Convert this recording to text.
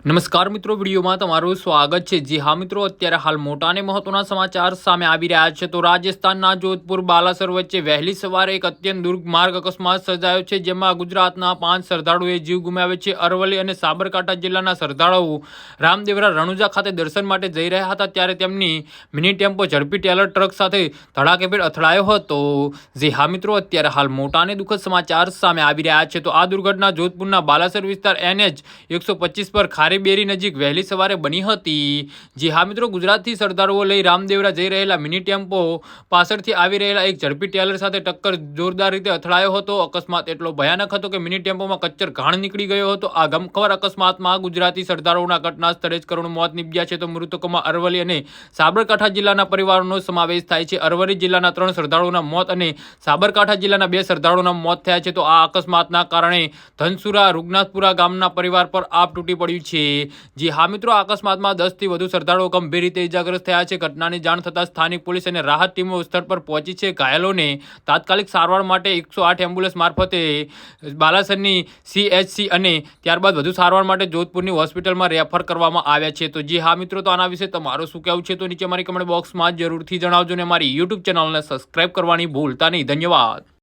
નમસ્કાર મિત્રો, વિડીયોમાં તમારું સ્વાગત છે. જી હા મિત્રો, અત્યારે હાલ મોટા અને મહત્વના સમાચાર સામે આવી રહ્યા છે. તો રાજસ્થાનના જોધપુર બાલાસર વચ્ચે વહેલી સવારે એક અત્યંત દુર્માર્ગ અકસ્માત સર્જાયો છે, જેમાં ગુજરાતના પાંચ શ્રદ્ધાળુઓએ જીવ ગુમાવ્યો છે. અરવલ્લી અને સાબરકાંઠા જિલ્લાના શ્રદ્ધાળુઓ રામદેવરા રણુજા ખાતે દર્શન માટે જઈ રહ્યા હતા, ત્યારે તેમની મિની ટેમ્પો ઝડપી ટેલર ટ્રક સાથે ધડાકેભેર અથડાયો હતો. જી હા મિત્રો, અત્યારે હાલ મોટા અને દુઃખદ સમાચાર સામે આવી રહ્યા છે. તો આ દુર્ઘટના જોધપુરના બાલાસર વિસ્તાર એનએચ એકસો પર ખારીબેરી નજીક વહેલી સવારે બની હતી. જે હા મિત્રો, ગુજરાતથી શ્રદ્ધાળુઓ લઈ રામદેવરા જઈ રહેલા મિની ટેમ્પો પાછળથી આવી રહેલા એક ઝડપી ટેલર સાથે ટક્કર જોરદાર રીતે અથડાયો હતો. અકસ્માત એટલો ભયાનક હતો કે મિની ટેમ્પોમાં કચ્ચર ઘાણ નીકળી ગયો હતો. આ ગમખબર અકસ્માતમાં ગુજરાતી સરદારોના ઘટના સ્થળે જ કરુણ મોત નીપજ્યા છે. તો મૃતકોમાં અરવલ્લી અને સાબરકાંઠા જિલ્લાના પરિવારોનો સમાવેશ થાય છે. અરવલ્લી જિલ્લાના ત્રણ શ્રદ્ધાળુઓના મોત અને સાબરકાંઠા જિલ્લાના બે સરદારોના મોત થયા છે. તો આ અકસ્માતના કારણે ધનસુરા, રૂગનાથપુરા ગામના પરિવાર પર આપ તૂટી પડ્યું છે. જી હા મિત્રો, અકસ્માતમાં દસથી વધુ શ્રદ્ધાળુઓ ગંભીર રીતે ઇજાગ્રસ્ત થયા છે. ઘટનાની જાણ થતાં સ્થાનિક પોલીસ અને રાહત ટીમો સ્થળ પર પહોંચી છે. ઘાયલોને તાત્કાલિક સારવાર માટે એકસો આઠ એમ્બ્યુલન્સ મારફતે બાલાસરની સીએચસી અને ત્યારબાદ વધુ સારવાર માટે જોધપુરની હોસ્પિટલમાં રેફર કરવામાં આવ્યા છે. તો જી હા મિત્રો, તો આના વિશે તમારું શું કહેવું છે? તો નીચે મારી કમેન્ટ બોક્સમાં જરૂરથી જણાવજો ને મારી યુટ્યુબ ચેનલને સબસ્ક્રાઈબ કરવાની ભૂલતા નહીં. ધન્યવાદ.